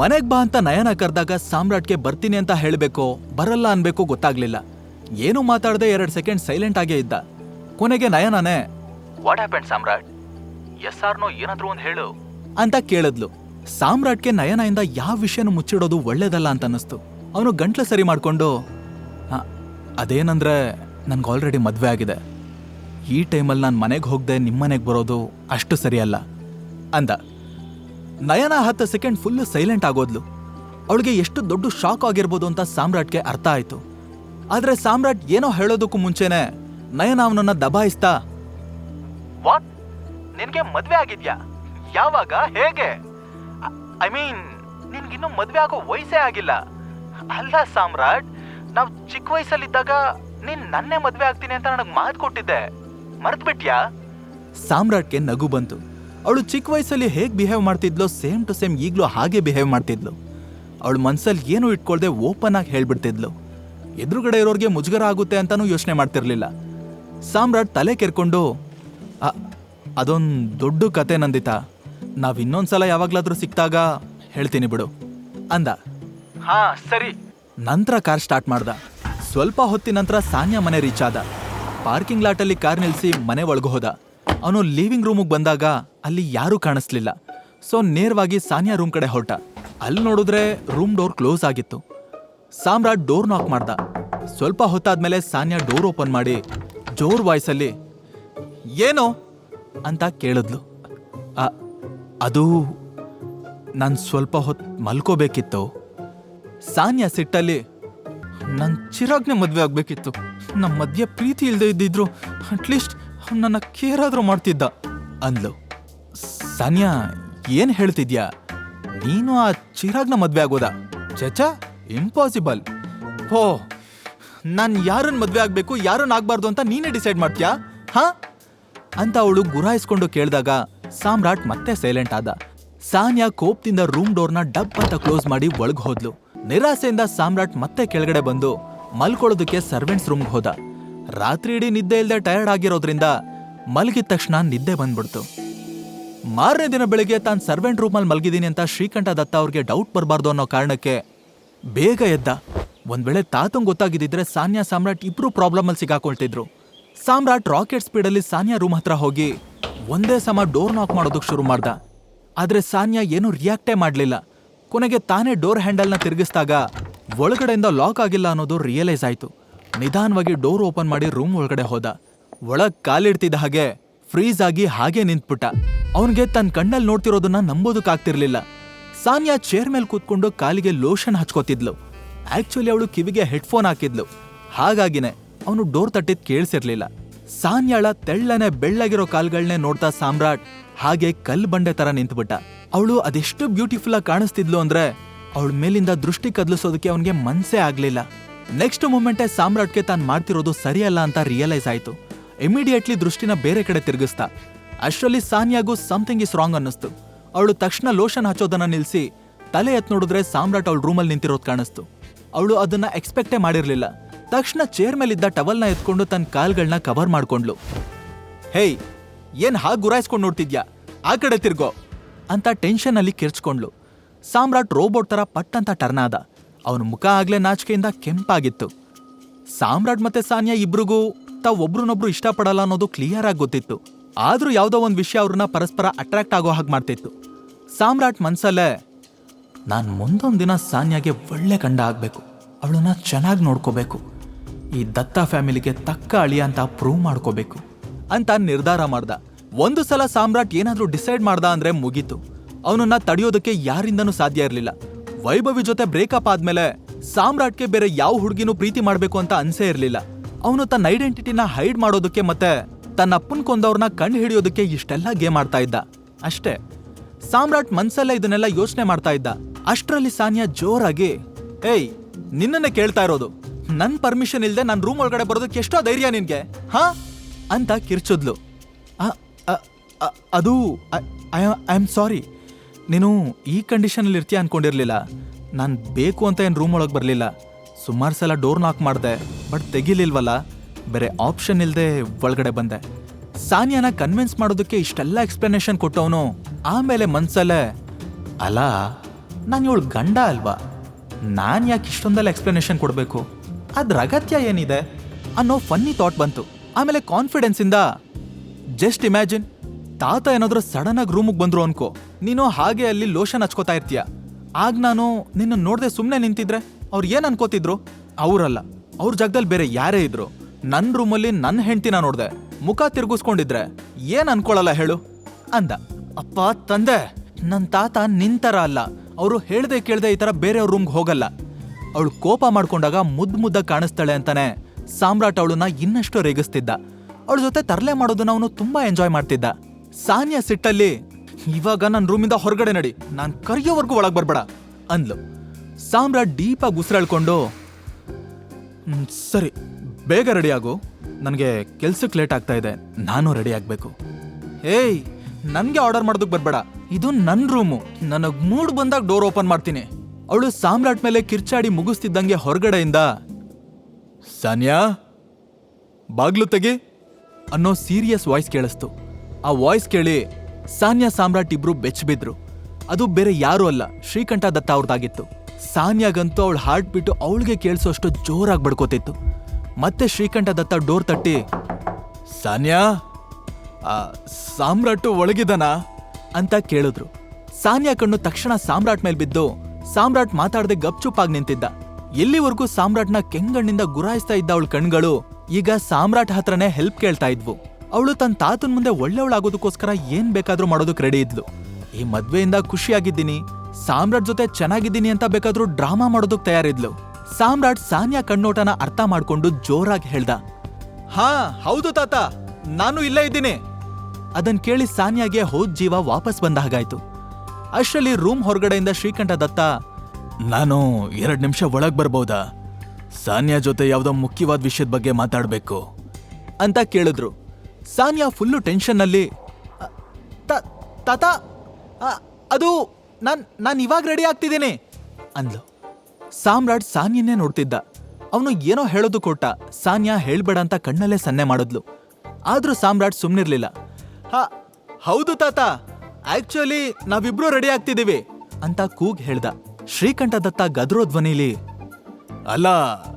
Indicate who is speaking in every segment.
Speaker 1: ಮನೆಗ್ ಬಾ ಅಂತ ನಯನ ಕರೆದಾಗ ಸಾಮ್ರಾಟ್ಗೆ ಬರ್ತೀನಿ ಅಂತ ಹೇಳಬೇಕೋ ಬರಲ್ಲ ಅನ್ಬೇಕು ಗೊತ್ತಾಗ್ಲಿಲ್ಲ. ಏನು ಮಾತಾಡದೆ ಎರಡು ಸೆಕೆಂಡ್ ಸೈಲೆಂಟ್ ಆಗೇ ಇದ್ದ. ಕೊನೆಗೆ ನಯನನೇ ವಾಟ್ ಹ್ಯಾಪನ್ ಸಾಮ್ರಾಟ್? ಎಸ್ ಆರ್ನೋ ಏನಾದ್ರೂ ಒಂದು ಹೇಳು. ಅಂತ ಕೇಳಿದ್ಲು. ಸಾಮ್ರಾಟ್ಗೆ ಇಂದ ಯಾವ ವಿಷಯನೂ ಮುಚ್ಚಿಡೋದು ಒಳ್ಳೇದಲ್ಲ ಅಂತ ಅನ್ನಿಸ್ತು. ಅವನು ಗಂಟ್ಲು ಸರಿ ಮಾಡಿಕೊಂಡು "ಆ, ಅದೇನಂದ್ರೆ ನನ್ಗೆ ಆಲ್ರೆಡಿ ಮದುವೆ ಆಗಿದೆ. ಈ ಟೈಮಲ್ಲಿ ನಾನು ಮನೆಗೆ ಹೋಗದೆ ನಿಮ್ಮ ಮನೆಗೆ ಬರೋದು ಅಷ್ಟು ಸರಿಯಲ್ಲ. ಅಂದ. ನಯನ ಹತ್ತು ಸೆಕೆಂಡ್ ಫುಲ್ಲು ಸೈಲೆಂಟ್ ಆಗೋದ್ಲು. ಅವಳಿಗೆ ಎಷ್ಟು ದೊಡ್ಡ ಶಾಕ್ ಆಗಿರ್ಬೋದು ಅಂತ ಸಾಮ್ರಾಟ್ಗೆ ಅರ್ಥ ಆಯಿತು. ಆದರೆ ಸಾಮ್ರಾಟ್ ಏನೋ ಹೇಳೋದಕ್ಕೂ ಮುಂಚೆನೆ ನಯನ ಅವನನ್ನ ದಬಾಯಿಸ್ತಾ, ವಾಟ್? ನಿನಗೆ ಮದುವೆ ಆಗಿದ್ಯಾ? ಯಾವಾಗ? ಹೇಗೆ? ಐ ಮೀನ್, ನಿನ್ಗಿನ್ನೂ ಮದುವೆ ಆಗೋ ವಯಸ್ಸೇ ಆಗಿಲ್ಲ. ಅಲ್ಲ ಸಾಮ್ರಾಟ್, ನಾವ್ ಚಿಕ್ಕ ವಯಸ್ಸಲ್ಲಿದ್ದಾಗ ನೀನ್ ನನ್ನೇ ಮದ್ವೆ ಆಗ್ತೀನಿ ಅಂತ ನನಗ್ ಮಾತು ಕೊಟ್ಟಿದ್ದೆ. ಮರ್ತ್ಬಿಟ್ಯಾ? ಸಾಮ್ರಾಟ್ಗೆ ನಗು ಬಂತು. ಅವಳು ಚಿಕ್ಕ ವಯಸ್ಸಲ್ಲಿ ಹೇಗೆ ಬಿಹೇವ್ ಮಾಡ್ತಿದ್ಲೋ ಸೇಮ್ ಟು ಸೇಮ್ ಈಗಲೂ ಹಾಗೆ ಬಿಹೇವ್ ಮಾಡ್ತಿದ್ಲು. ಅವಳು ಮನಸ್ಸಲ್ಲಿ ಏನು ಇಟ್ಕೊಳ್ದೆ ಓಪನ್ ಆಗಿ ಹೇಳ್ಬಿಡ್ತಿದ್ಲು. ಎದುರುಗಡೆ ಇರೋರಿಗೆ ಮುಜುಗರ ಆಗುತ್ತೆ ಅಂತಲೂ ಯೋಚನೆ ಮಾಡ್ತಿರ್ಲಿಲ್ಲ. ಸಾಮ್ರಾಟ್ ತಲೆ ಕೆರ್ಕೊಂಡು ಅದೊಂದು ಅದೊಂದ್ ದೊಡ್ಡ ಕತೆ ನಂದಿತ. ಇನ್ನೊಂದು ಸಲ ಯಾವಾಗ್ಲಾದ್ರೂ ಸಿಕ್ತಾಗ ಹೇಳ್ತೀನಿ ಬಿಡು ಅಂದ. ಹಾ ಸರಿ. ನಂತರ ಕಾರ್ ಸ್ಟಾರ್ಟ್ ಮಾಡ್ದ. ಸ್ವಲ್ಪ ಹೊತ್ತಿನ ನಂತರ ಸಾನ್ಯಾ ಮನೆ ರೀಚ್ ಆದ. ಪಾರ್ಕಿಂಗ್ ಲಾಟಲ್ಲಿ ಕಾರ್ ನಿಲ್ಲಿಸಿ ಮನೆ ಒಳಗೆ ಹೋದ. ಅವನು ಲಿವಿಂಗ್ ರೂಮಿಗೆ ಬಂದಾಗ ಅಲ್ಲಿ ಯಾರೂ ಕಾಣಿಸ್ಲಿಲ್ಲ. ಸೊ ನೇರವಾಗಿ ಸಾನಿಯಾ ರೂಮ್ ಕಡೆ ಹೊರಟ. ಅಲ್ಲಿ ನೋಡಿದ್ರೆ ರೂಮ್ ಡೋರ್ ಕ್ಲೋಸ್ ಆಗಿತ್ತು. ಸಾಮ್ರಾಟ್ ಡೋರ್ ನಾಕ್ ಮಾಡ್ದ. ಸ್ವಲ್ಪ ಹೊತ್ತಾದ್ಮೇಲೆ ಸಾನಿಯಾ ಡೋರ್ ಓಪನ್ ಮಾಡಿ ಜೋರ್ ವಾಯ್ಸಲ್ಲಿ ಏನೋ? ಅಂತ ಕೇಳಿದ್ಲು. "ಅ- ಅದು ನಾನು ಸ್ವಲ್ಪ ಹೊತ್ತು ಮಲ್ಕೋಬೇಕಿತ್ತು. ಸಾನಿಯಾ ಸಿಟ್ಟಲ್ಲಿ ನನ್ನ ಚಿರಾಗ್ನೆ ಮದುವೆ ಆಗಬೇಕಿತ್ತು. ನಮ್ಮ ಮಧ್ಯೆ ಪ್ರೀತಿ ಇಲ್ಲದೆ ಇದ್ದಿದ್ರು ಅಟ್ಲೀಸ್ಟ್ ನನ್ನ ಕೇರಾದ್ರೂ ಮಾಡ್ತಿದ್ದ. ಅಂದ್ಲು, ಸಾನ್ಯಾ, ಏನ್ ಹೇಳ್ತಿದ್ಯಾ? ನೀನು ಆ ಚಿರಾಗ್ನ ಮದ್ವೆ ಆಗೋದ? ಚಚಾ ಇಂಪಾಸಿಬಲ್ ಹೋ, ನಾನು ಯಾರನ್ನ ಮದ್ವೆ ಆಗ್ಬೇಕು ಯಾರನ್ನ ಆಗ್ಬಾರ್ದು ಅಂತ ನೀನೇ ಡಿಸೈಡ್ ಮಾಡ್ತೀಯಾ? ಹಾ? ಅಂತ ಅವಳು ಗುರಾಯಿಸ್ಕೊಂಡು ಕೇಳಿದಾಗ ಸಾಮ್ರಾಟ್ ಮತ್ತೆ ಸೈಲೆಂಟ್ ಆದ. ಸಾನ್ಯಾ ಕೋಪ್ತಿಂದ ರೂಮ್ ಡೋರ್ನ ಡಬ್ ಅಂತ ಕ್ಲೋಸ್ ಮಾಡಿ ಒಳಗ್ ಹೋದ್ಲು. ನಿರಾಸೆಯಿಂದ ಸಾಮ್ರಾಟ್ ಮತ್ತೆ ಕೆಳಗಡೆ ಬಂದು ಮಲ್ಕೊಳ್ಳೋದಕ್ಕೆ ಸರ್ವೆಂಟ್ಸ್ ರೂಮ್ಗೆ ಹೋದ. ರಾತ್ರಿ ಇಡೀ ನಿದ್ದೆ ಇಲ್ಲದೆ ಟಯರ್ಡ್ ಆಗಿರೋದ್ರಿಂದ ಮಲಗಿದ ತಕ್ಷಣ ನಿದ್ದೆ ಬಂದ್ಬಿಡ್ತು. ಮಾರನೇ ದಿನ ಬೆಳಿಗ್ಗೆ ತಾನು ಸರ್ವೆಂಟ್ ರೂಮಲ್ಲಿ ಮಲಗಿದ್ದೀನಿ ಅಂತ ಶ್ರೀಕಂಠ ದತ್ತ ಅವ್ರಿಗೆ ಡೌಟ್ ಬರಬಾರ್ದು ಅನ್ನೋ ಕಾರಣಕ್ಕೆ ಬೇಗ ಎದ್ದ. ಒಂದ್ ವೇಳೆ ತಾತಂಗ್ ಗೊತ್ತಾಗಿದ್ದಿದ್ರೆ ಸಾನ್ಯಾ ಸಾಮ್ರಾಟ್ ಇಬ್ರು ಪ್ರಾಬ್ಲಮಲ್ಲಿ ಸಿಗಾಕೊಳ್ತಿದ್ರು. ಸಾಮ್ರಾಟ್ ರಾಕೆಟ್ ಸ್ಪೀಡಲ್ಲಿ ಸಾನ್ಯಾ ರೂಮ್ ಹತ್ರ ಹೋಗಿ ಒಂದೇ ಸಮ ಡೋರ್ ನಾಕ್ ಮಾಡೋದಕ್ಕೆ ಶುರು ಮಾಡ್ದ. ಆದರೆ ಸಾನ್ಯಾ ಏನೂ ರಿಯಾಕ್ಟೇ ಮಾಡಲಿಲ್ಲ. ಕೊನೆಗೆ ತಾನೇ ಡೋರ್ ಹ್ಯಾಂಡಲ್ನ ತಿರುಗಿಸಿದಾಗ ಒಳಗಡೆಯಿಂದ ಲಾಕ್ ಆಗಿಲ್ಲ ಅನ್ನೋದು ರಿಯಲೈಸ್ ಆಯ್ತು. ನಿಧಾನವಾಗಿ ಡೋರ್ ಓಪನ್ ಮಾಡಿ ರೂಮ್ ಒಳಗಡೆ ಹೋದ. ಒಳಗ್ ಕಾಲಿಡ್ತಿದ್ದ ಹಾಗೆ ಫ್ರೀಸ್ ಆಗಿ ಹಾಗೆ ನಿಂತ್ಬಿಟ್ಟ. ಅವನಿಗೆ ತನ್ನ ಕಣ್ಣಲ್ಲಿ ನೋಡ್ತಿರೋದನ್ನ ನಂಬೋದಕ್ಕಾಗ್ತಿರ್ಲಿಲ್ಲ ಸಾನ್ಯಾ ಚೇರ್ ಮೇಲೆ ಕೂತ್ಕೊಂಡು ಕಾಲಿಗೆ ಲೋಷನ್ ಹಚ್ಕೋತಿದ್ಲು. ಆಕ್ಚುಲಿ ಅವಳು ಕಿವಿಗೆ ಹೆಡ್ಫೋನ್ ಹಾಕಿದ್ಲು. ಹಾಗಾಗಿನೇ ಅವನು ಡೋರ್ ತಟ್ಟಿದ್ ಕೇಳಿಸಿರ್ಲಿಲ್ಲ. ಸಾನ್ಯಾಳ ತೆಳ್ಳನೆ ಬೆಳ್ಳಗಿರೋ ಕಾಲ್ಗಳನ್ನೇ ನೋಡ್ತಾ ಸಾಮ್ರಾಟ್ ಹಾಗೆ ಕಲ್ ಬಂಡೆ ತರ ನಿಂತ್ಬಿಟ್ಟ. ಅವಳು ಅದೆಷ್ಟು ಬ್ಯೂಟಿಫುಲ್ ಆಗಿ ಕಾಣಿಸ್ತಿದ್ಲು ಅಂದ್ರೆ ಅವಳ ಮೇಲಿಂದ ದೃಷ್ಟಿ ಕದ್ಲಿಸೋದಕ್ಕೆ ಅವನಿಗೆ ಮನ್ಸೇ ಆಗ್ಲಿಲ್ಲ. ನೆಕ್ಸ್ಟ್ ಮೂಮೆಂಟೇ ಸಾಮ್ರಾಟ್ಗೆ ತಾನು ಮಾಡ್ತಿರೋದು ಸರಿಯಲ್ಲ ಅಂತ ರಿಯಲೈಸ್ ಆಯಿತು. ಇಮಿಡಿಯೇಟ್ಲಿ ದೃಷ್ಟಿನ ಬೇರೆ ಕಡೆ ತಿರುಗಿಸ್ತಾ, ಅಷ್ಟರಲ್ಲಿ ಸಾನ್ಯಾಗೂ ಸಮಥಿಂಗ್ ಇಸ್ ರಾಂಗ್ ಅನ್ನಿಸ್ತು. ಅವಳು ತಕ್ಷಣ ಲೋಷನ್ ಹಚ್ಚೋದನ್ನ ನಿಲ್ಸಿ, ತಲೆ ಎತ್ ನೋಡಿದ್ರೆ ಸಾಮ್ರಾಟ್ ಅವಳು ರೂಮಲ್ಲಿ ನಿಂತಿರೋದು ಕಾಣಿಸ್ತು. ಅವಳು ಅದನ್ನ ಎಕ್ಸ್ಪೆಕ್ಟೇ ಮಾಡಿರಲಿಲ್ಲ. ತಕ್ಷಣ ಚೇರ್ ಮೇಲಿದ್ದ ಟವಲ್ನ ಎತ್ಕೊಂಡು ತನ್ನ ಕಾಲ್ಗಳನ್ನ ಕವರ್ ಮಾಡ್ಕೊಂಡ್ಲು ಹೇಯ್, ಏನ್ ಹಾಗೆ ಗುರಾಯಿಸ್ಕೊಂಡು ನೋಡ್ತಿದ್ಯಾ? ಆ ಕಡೆ ತಿರ್ಗೋ. ಅಂತ ಟೆನ್ಷನ್ ಅಲ್ಲಿ ಕಿರ್ಚ್ಕೊಂಡ್ಲು ಸಾಮ್ರಾಟ್ ರೋಬೋಟ್ ತರ ಪಟ್ ಅಂತ ಟರ್ನ್ ಆದ. ಅವನ ಮುಖ ಆಗ್ಲೇ ನಾಚಿಕೆಯಿಂದ ಕೆಂಪಾಗಿತ್ತು. ಸಾಮ್ರಾಟ್ ಮತ್ತೆ ಸಾನ್ಯಾ ಇಬ್ರಿಗೂ ತಾವ್ ಒಬ್ರನ್ನೊಬ್ರು ಇಷ್ಟಪಡಲ್ಲ ಅನ್ನೋದು ಕ್ಲಿಯರ್ ಆಗಿ ಗೊತ್ತಿತ್ತು. ಆದ್ರೂ ಯಾವುದೋ ಒಂದು ವಿಷಯ ಅವ್ರನ್ನ ಪರಸ್ಪರ ಅಟ್ರಾಕ್ಟ್ ಆಗೋ ಹಾಗೆ ಮಾಡ್ತಿತ್ತು. ಸಾಮ್ರಾಟ್ ಮನ್ಸಲ್ಲೇ, ನಾನ್ ಮುಂದೊಂದ್ ದಿನ ಸಾನ್ಯಾಗೆ ಒಳ್ಳೆ ಕಂಡ ಆಗ್ಬೇಕು. ಅವಳನ್ನ ಚೆನ್ನಾಗಿ ನೋಡ್ಕೋಬೇಕು. ಈ ದತ್ತ ಫ್ಯಾಮಿಲಿಗೆ ತಕ್ಕ ಅಳಿಯ ಅಂತ ಪ್ರೂವ್ ಮಾಡ್ಕೋಬೇಕು. ಅಂತ ನಿರ್ಧಾರ ಮಾಡ್ದ. ಒಂದು ಸಲ ಸಾಮ್ರಾಟ್ ಏನಾದ್ರೂ ಡಿಸೈಡ್ ಮಾಡ್ದ ಅಂದ್ರೆ ಮುಗೀತು. ಅವನನ್ನ ತಡೆಯೋದಕ್ಕೆ ಯಾರಿಂದನೂ ಸಾಧ್ಯ ಇರಲಿಲ್ಲ. ವೈಭವಿ ಜೊತೆ ಬ್ರೇಕಪ್ ಆದ್ಮೇಲೆ ಸಾಮ್ರಾಟ್ಗೆ ಬೇರೆ ಯಾವ ಹುಡುಗಿನೂ ಪ್ರೀತಿ ಮಾಡಬೇಕು ಅಂತ ಅನ್ಸೇ ಇರಲಿಲ್ಲ. ಅವನು ತನ್ನ ಐಡೆಂಟಿಟಿನ ಹೈಡ್ ಮಾಡೋದಕ್ಕೆ ಮತ್ತೆ ತನ್ನ ಅಪ್ಪನ್ ಕೊಂದವ್ರನ್ನ ಕಂಡು ಹಿಡಿಯೋದಕ್ಕೆ ಇಷ್ಟೆಲ್ಲ ಗೇಮ್ ಆಡ್ತಾ ಇದ್ದ. ಅಷ್ಟೇ, ಸಾಮ್ರಾಟ್ ಮನ್ಸಲ್ಲೇ ಇದನ್ನೆಲ್ಲ ಯೋಚನೆ ಮಾಡ್ತಾ ಇದ್ದ. ಅಷ್ಟರಲ್ಲಿ ಸಾನ್ಯಾ ಜೋರಾಗಿ, ಏಯ್, ನಿನ್ನನ್ನೇ ಕೇಳ್ತಾ ಇರೋದು. ನನ್ನ ಪರ್ಮಿಷನ್ ಇಲ್ಲದೆ ನನ್ನ ರೂಮ್ ಒಳಗಡೆ ಬರೋದಕ್ಕೆ ಎಷ್ಟೋ ಧೈರ್ಯ ನಿನ್ಗೆ, ಹಾ? ಅಂತ ಕಿರ್ಚಿದ್ಲು. ಅದು ಐ ಆಮ್ ಸಾರಿ ನೀನು ಈ ಕಂಡೀಷನಲ್ಲಿ ಇರ್ತೀಯ ಅನ್ಕೊಂಡಿರ್ಲಿಲ್ಲ. ನಾನು ಬೇಕು ಅಂತ ಏನು ರೂಮ್ ಒಳಗೆ ಬರಲಿಲ್ಲ. ಸುಮಾರು ಸಲ ಡೋರ್ ನಾಕ್ ಮಾಡಿದೆ ಬಟ್ ತೆಗಿಲಿಲ್ವಲ್ಲ. ಬೇರೆ ಆಪ್ಷನ್ ಇಲ್ಲದೆ ಒಳಗಡೆ ಬಂದೆ. ಸಾನಿಯಾನ ಕನ್ವಿನ್ಸ್ ಮಾಡೋದಕ್ಕೆ ಇಷ್ಟೆಲ್ಲ ಎಕ್ಸ್ಪ್ಲನೇಷನ್ ಕೊಟ್ಟವನು, ಆಮೇಲೆ ಮನ್ಸಲ್ಲೇ, ಅಲ್ಲ, ನಾನು ಇವಳು ಗಂಡ ಅಲ್ವಾ? ನಾನು ಯಾಕೆ ಇಷ್ಟೊಂದೆಲ್ಲ ಎಕ್ಸ್ಪ್ಲನೇಷನ್ ಕೊಡಬೇಕು? ಅದ್ರ ಅಗತ್ಯ ಏನಿದೆ? ಅನ್ನೋ ಫನ್ನಿ ಥಾಟ್ ಬಂತು. ಆಮೇಲೆ ಕಾನ್ಫಿಡೆನ್ಸಿಂದ ಜಸ್ಟ್ ಇಮ್ಯಾಜಿನ್ ತಾತ ಏನಾದ್ರೂ ಸಡನ್ ಆಗಿ ರೂಮಿಗೆ ಬಂದ್ರು ಅನ್ಕೋ. ನೀನು ಹಾಗೆ ಅಲ್ಲಿ ಲೋಷನ್ ಹಚ್ಕೋತಾ ಇರ್ತೀಯ. ಆಗ ನಾನು ನಿನ್ನ ನೋಡದೆ ಸುಮ್ಮನೆ ನಿಂತಿದ್ರೆ ಅವ್ರು ಏನು ಅನ್ಕೋತಿದ್ರು? ಅವರಲ್ಲ. ಅವ್ರ ಜಾಗದಲ್ಲಿ ಬೇರೆ ಯಾರೇ ಇದ್ರು. ನನ್ನ ರೂಮಲ್ಲಿ ನನ್ನ ಹೆಂಡ್ತಿನ ನೋಡಿದೆ. ಮುಖ ತಿರ್ಗಿಸ್ಕೊಂಡಿದ್ರೆ ಏನ್ ಅನ್ಕೊಳಲ್ಲ ಹೇಳು? ಅಂದ. ಅಪ್ಪ, ತಂದೆ ನನ್ನ ತಾತ ನಿಂತರ ಅಲ್ಲ. ಅವರು ಹೇಳ್ದೆ ಕೇಳ್ದೆ ಈ ತರ ಬೇರೆಯವ್ರ ರೂಮ್ಗೆ ಹೋಗಲ್ಲ. ಅವಳು ಕೋಪ ಮಾಡ್ಕೊಂಡಾಗ ಮುದ್ದು ಮುದ್ದ ಕಾಣಿಸ್ತಾಳೆ ಅಂತಾನೆ ಸಾಮ್ರಾಟ್ ಅವಳನ್ನ ಇನ್ನಷ್ಟು ರೇಗಿಸ್ತಿದ್ದ. ಅವಳ ಜೊತೆ ತರಲೆ ಮಾಡೋದನ್ನ ಅವನು ತುಂಬಾ ಎಂಜಾಯ್ ಮಾಡ್ತಿದ್ದ. ಸಾನಿಯಾ ಸಿಟ್ಟಲ್ಲಿ ಇವಾಗ ನನ್ನ ರೂಮಿಂದ ಹೊರಗಡೆ ನಡಿ ನಾನು ಕರಿಯೋವರೆಗೂ ಒಳಗೆ ಬರಬೇಡ ಅಂದ್ಲು. ಸಾಮ್ರಾಟ್ ಡೀಪಾಗಿ ಉಸಿರಾಳ್ಕೊಂಡು "ಹ್ಮ್, ಸರಿ ಬೇಗ ರೆಡಿ ಆಗು. ನನಗೆ ಕೆಲ್ಸಕ್ಕೆ ಲೇಟ್ ಆಗ್ತಾ ಇದೆ ನಾನು ರೆಡಿ ಆಗಬೇಕು. ಏಯ್ ನನಗೆ ಆರ್ಡರ್ ಮಾಡೋದಕ್ಕೆ ಬರಬೇಡ. ಇದು ನನ್ನ ರೂಮು. ನನಗೆ ಮೂಡ್ ಬಂದಾಗ ಡೋರ್ ಓಪನ್ ಮಾಡ್ತೀನಿ. ಅವಳು ಸಾಮ್ರಾಟ್ ಮೇಲೆ ಕಿರ್ಚಾಡಿ ಮುಗಿಸ್ತಿದ್ದಂಗೆ ಹೊರಗಡೆಯಿಂದ ಸಾನ್ಯಾ ಬಾಗ್ಲು ತೆಗಿ ಅನ್ನೋ ಸೀರಿಯಸ್ ವಾಯ್ಸ್ ಕೇಳಿಸ್ತು. ಆ ವಾಯ್ಸ್ ಕೇಳಿ ಸಾನ್ಯಾ ಸಾಮ್ರಾಟ್ ಇಬ್ರು ಬೆಚ್ಚಬಿದ್ರು. ಅದು ಬೇರೆ ಯಾರೂ ಅಲ್ಲ ಶ್ರೀಕಂಠ ದತ್ತ ಅವ್ರದ್ದಾಗಿತ್ತು ಸಾನ್ಯಾಗಂತೂ ಅವಳ ಹಾರ್ಟ್ ಬಿಟ್ಟು ಅವಳಿಗೆ ಕೇಳಿಸೋಷ್ಟು ಜೋರಾಗಿ ಬಡ್ಕೋತಿತ್ತು. ಮತ್ತೆ ಶ್ರೀಕಂಠ ದತ್ತ ಡೋರ್ ತಟ್ಟಿ ಸಾನ್ಯಾ ಆ, ಸಾಮ್ರಾಟು ಒಳಗಿದನಾ? ಅಂತ ಕೇಳಿದ್ರು. ಸಾನ್ಯಾ ಕಣ್ಣು ತಕ್ಷಣ ಸಾಮ್ರಾಟ್ ಮೇಲೆ ಬಿದ್ದು ಸಾಮ್ರಾಟ್ ಮಾತಾಡದೆ ಗಪ್ಚುಪ್ಪಾಗಿ ನಿಂತಿದ್ದ. ಎಲ್ಲಿವರೆಗೂ ಸಾಮ್ರಾಟ್ನ ಕೆಂಗಣ್ಣಿಂದ ಗುರಾಯಿಸ್ತಾ ಇದ್ದ ಅವಳ ಕಣ್ಗಳು ಈಗ ಸಾಮ್ರಾಟ್ ಹತ್ರನೇ ಹೆಲ್ಪ್ ಕೇಳ್ತಾ ಇದ್ವು. ಅವಳು ತನ್ನ ತಾತನ ಮುಂದೆ ಒಳ್ಳೆಯವಳಾಗೋದಕ್ಕೋಸ್ಕರ ಏನ್ ಬೇಕಾದ್ರೂ ಮಾಡೋದಕ್ಕೆ ರೆಡಿ ಇದ್ಲು. ಈ ಮದ್ವೆಯಿಂದ ಖುಷಿಯಾಗಿದ್ದೀನಿ, ಸಾಮ್ರಾಟ್ ಜೊತೆ ಚೆನ್ನಾಗಿದ್ದೀನಿ ಅಂತ ಬೇಕಾದ್ರೂ ಡ್ರಾಮಾ ಮಾಡೋದಕ್ಕೆ ತಯಾರಿದ್ಲು. ಸಾಮ್ರಾಟ್ ಸಾನ್ಯಾ ಕಣ್ಣೋಟನ ಅರ್ಥ ಮಾಡ್ಕೊಂಡು ಜೋರಾಗಿ ಹೇಳ್ದ, ಹಾ, ಹೌದು ತಾತ, ನಾನು ಇಲ್ಲೇ ಇದ್ದೀನಿ. ಅದನ್ ಕೇಳಿ ಸಾನ್ಯಾಗೆ ಹೋದ್ ಜೀವ ವಾಪಸ್ ಬಂದ ಹಾಗಾಯ್ತು. ಅಷ್ಟರಲ್ಲಿ ರೂಮ್ ಹೊರಗಡೆಯಿಂದ ಶ್ರೀಕಂಠ ದತ್ತ, ನಾನು ಎರಡು ನಿಮಿಷ ಒಳಗೆ ಬರ್ಬೋದಾ? ಸಾನ್ಯಾ ಜೊತೆ ಯಾವುದೋ ಮುಖ್ಯವಾದ ವಿಷಯದ ಬಗ್ಗೆ ಮಾತಾಡಬೇಕು. ಅಂತ ಕೇಳಿದ್ರು. ಸಾನ್ಯಾ ಫುಲ್ಲು ಟೆನ್ಷನ್ನಲ್ಲಿ "ಅ, ತ- ತಾತ ಅದು ನಾನು ನಾನು ಇವಾಗ ರೆಡಿ ಆಗ್ತಿದ್ದೀನಿ ಅಂದ್ಲು. ಸಾಮ್ರಾಟ್ ಸಾನಿಯನ್ನೇ ನೋಡ್ತಿದ್ದ. ಅವನು ಏನೋ ಹೇಳೋದು ಕೊಟ್ಟ. ಸಾನಿಯಾ ಹೇಳ್ಬೇಡ ಅಂತ ಕಣ್ಣಲ್ಲೇ ಸನ್ನೆ ಮಾಡಿದ್ಲು. ಆದರೂ ಸಾಮ್ರಾಟ್ ಸುಮ್ಮನಿರಲಿಲ್ಲ ಹ ಹೌದು ತಾತ. ಆಕ್ಚುಲಿ ನಾವಿಬ್ರು ರೆಡಿ ಆಗ್ತಿದ್ದೀವಿ ಅಂತ ಕೂಗ್ ಹೇಳ್ದ. ಶ್ರೀಕಂಠದತ್ತ ಗದ್ರೋ ಧ್ವನಿಲಿ ಅಲ್ಲ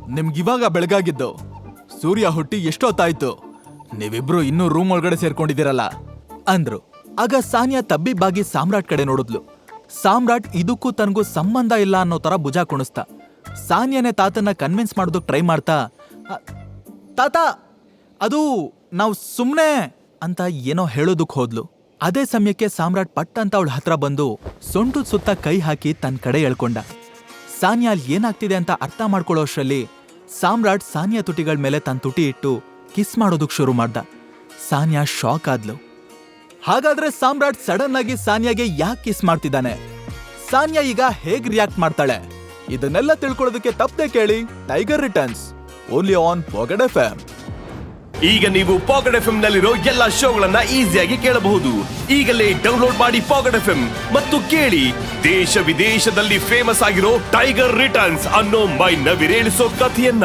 Speaker 1: ನಿಮ್ಗಿವಾಗ ಬೆಳಗಾಗಿದ್ದು. ಸೂರ್ಯ ಹುಟ್ಟಿ ಎಷ್ಟೊತ್ತಾಯ್ತು? ನೀವಿಬ್ರು ಇನ್ನೂ ರೂಮ್ ಒಳಗಡೆ ಸೇರ್ಕೊಂಡಿದ್ದೀರಲ್ಲ? ಅಂದ್ರು. ಆಗ ಸಾನಿಯಾ ತಬ್ಬಿಬ್ಬಾಗಿ ಸಾಮ್ರಾಟ್ ಕಡೆ ನೋಡಿದ್ಲು. ಸಾಮ್ರಾಟ್ ಇದಕ್ಕೂ ತನಗೂ ಸಂಬಂಧ ಇಲ್ಲ ಅನ್ನೋ ತರ ಭುಜ ಕುಣಿಸ್ತ. ಸಾನಿಯಾನೇ ತಾತನ್ನ ಕನ್ವಿನ್ಸ್ ಮಾಡೋದಕ್ಕೆ ಟ್ರೈ ಮಾಡ್ತಾ "ಅ, ತಾತ ಅದು ನಾವು ಸುಮ್ಮನೆ ಅಂತ ಏನೋ ಹೇಳೋದಕ್ಕೆ ಹೋದ್ಲು. ಅದೇ ಸಮಯಕ್ಕೆ ಸಾಮ್ರಾಟ್ ಪಟ್ ಅಂತ ಅವಳ ಹತ್ರ ಬಂದು ಸೊಂಟದ ಸುತ್ತ ಕೈ ಹಾಕಿ ತನ್ನ ಕಡೆ ಎಳ್ಕೊಂಡ. ಸಾನಿಯಾ ಅಲ್ಲಿ ಏನಾಗ್ತಿದೆ ಅಂತ ಅರ್ಥ ಮಾಡ್ಕೊಳ್ಳೋಷ್ರಲ್ಲಿ ಸಾಮ್ರಾಟ್ ಸಾನಿಯಾ ತುಟಿಗಳ ಮೇಲೆ ತನ್ನ ತುಟಿ ಇಟ್ಟು ಕಿಸ್ ಮಾಡೋದಕ್ ಶುರು ಮಾಡ್ದ. ಸಾನ್ಯಾ ಶಾಕ್ ಆದ್ಲು. ಹಾಗಾದ್ರೆ ಸಾಮ್ರಾಟ್ ಸಡನ್ ಆಗಿ ಸಾನ್ಯಾಗೆ ಯಾಕೆ ಕಿಸ್ ಮಾಡ್ತಿದ್ದಾನೆ? ಸಾನ್ಯಾ ಈಗ ಹೇಗ್ ರಿಯಾಕ್ಟ್ ಮಾಡ್ತಾಳೆ? ಇದನ್ನೆಲ್ಲ ತಿಳ್ಕೊಳ್ಳೋದಕ್ಕೆ ತಪ್ಪದೆ ಕೇಳಿ tiger returns only on pocket F M
Speaker 2: ಈಗ ನೀವು ಪಾಕೆಟ್ ಎಫ್ ಎಂ ನಲ್ಲಿರೋ ಎಲ್ಲಾ ಶೋಗಳನ್ನ ಈಸಿಯಾಗಿ ಕೇಳಬಹುದು. ಈಗಲೇ ಡೌನ್ಲೋಡ್ ಮಾಡಿ ಪಾಕೆಟ್ ಎಫ್ ಎಂ ಮತ್ತು ಕೇಳಿ ದೇಶ ವಿದೇಶದಲ್ಲಿ ಫೇಮಸ್ ಆಗಿರೋ ಟೈಗರ್ ರಿಟರ್ನ್ಸ್ ಅನ್ನೋ ಮೈ ನವಿರೇಳಿಸೋ ಕಥೆಯನ್ನ.